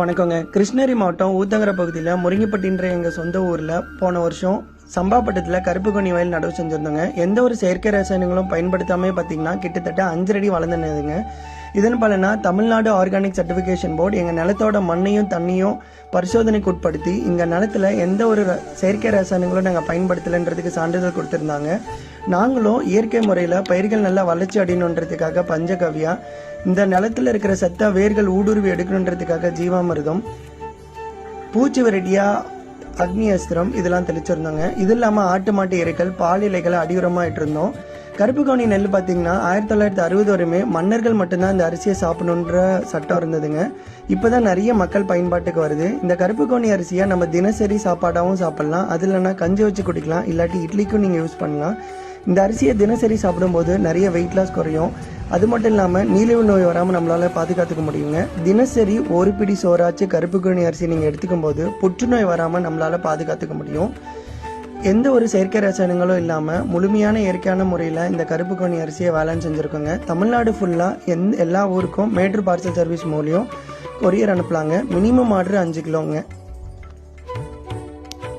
வணக்கங்க. கிருஷ்ணகிரி மாவட்டம் ஊத்தங்கர பகுதியில் முருங்கிப்பட்டின்ற எங்கள் சொந்த ஊரில் போன வருஷம் சம்பாப்பட்டத்தில் கருப்பு கொனி வயல் நடவு செஞ்சுருந்தோங்க. எந்த ஒரு செயற்கை ரசாயனங்களும் பயன்படுத்தாமே பார்த்தீங்கன்னா கிட்டத்தட்ட அஞ்சு அடி வளர்ந்துனதுங்க. இதன் பலனா தமிழ்நாடு ஆர்கானிக் சர்டிஃபிகேஷன் போர்டு எங்கள் நிலத்தோட மண்ணையும் தண்ணியும் பரிசோதனைக்கு உட்படுத்தி இங்கே நிலத்துல எந்த ஒரு செயற்கை ரசாயனங்களும் நாங்கள் பயன்படுத்தலைன்றதுக்கு சான்றிதழ் கொடுத்துருந்தாங்க. நாங்களும் இயற்கை முறையில் பயிர்கள் நல்லா வளர்ச்சி அடையணுன்றதுக்காக பஞ்சகவ்யா இந்த நிலத்தில் இருக்கிற சத்த வேர்கள் ஊடுருவி எடுக்கணுன்றதுக்காக ஜீவாமிர்தம் பூச்சி வெரைட்டியா அக்னி அஸ்திரம் இதெல்லாம் தெளிச்சிருந்தோங்க. இது இல்லாமல் ஆட்டு மாட்டு இறைகள் பால் இலைகளை அடியுரமாக இட்டிருந்தோம் கருப்பு கவுனி நெல் பார்த்தீங்கன்னா ஆயிரத்தி தொள்ளாயிரத்தி அறுபது வரையுமே மன்னர்கள் மட்டும்தான் இந்த அரிசியை சாப்பிடணுன்ற சட்டம் இருந்ததுங்க. இப்போ தான் நிறைய மக்கள் பயன்பாட்டுக்கு வருது. இந்த கருப்பு கவுனி அரிசியை நம்ம தினசரி சாப்பாடாகவும் சாப்பிட்லாம். அது இல்லைன்னா கஞ்சி வச்சு குடிக்கலாம். இல்லாட்டி இட்லிக்கும் நீங்கள் யூஸ் பண்ணலாம். இந்த அரிசியை தினசரி சாப்பிடும்போது நிறைய வெயிட் லாஸ் குறையும். அது மட்டும் இல்லாமல் நீரிழிவு நோய் வராமல் நம்மளால் பாதுகாத்துக்க முடியுங்க. தினசரி ஒரு பிடி சோறாச்சு கருப்பு கவுனி அரிசி நீங்கள் எடுத்துக்கும் போது புற்றுநோய் வராமல் நம்மளால் பாதுகாத்துக்க முடியும். எந்த ஒரு செயற்கை ரசாயனங்களும் இல்லாமல் முழுமையான இயற்கையான முறையில் இந்த கருப்பு கவுனி அரிசியை வேலைன்னு செஞ்சுருக்கோங்க. தமிழ்நாடு ஃபுல்லாக எந் எல்லா ஊருக்கும் மேட்ரு பார்சல் சர்வீஸ் மூலியம் கொரியர் அனுப்பலாங்க. மினிமம் ஆர்டர் அஞ்சு கிலோங்க.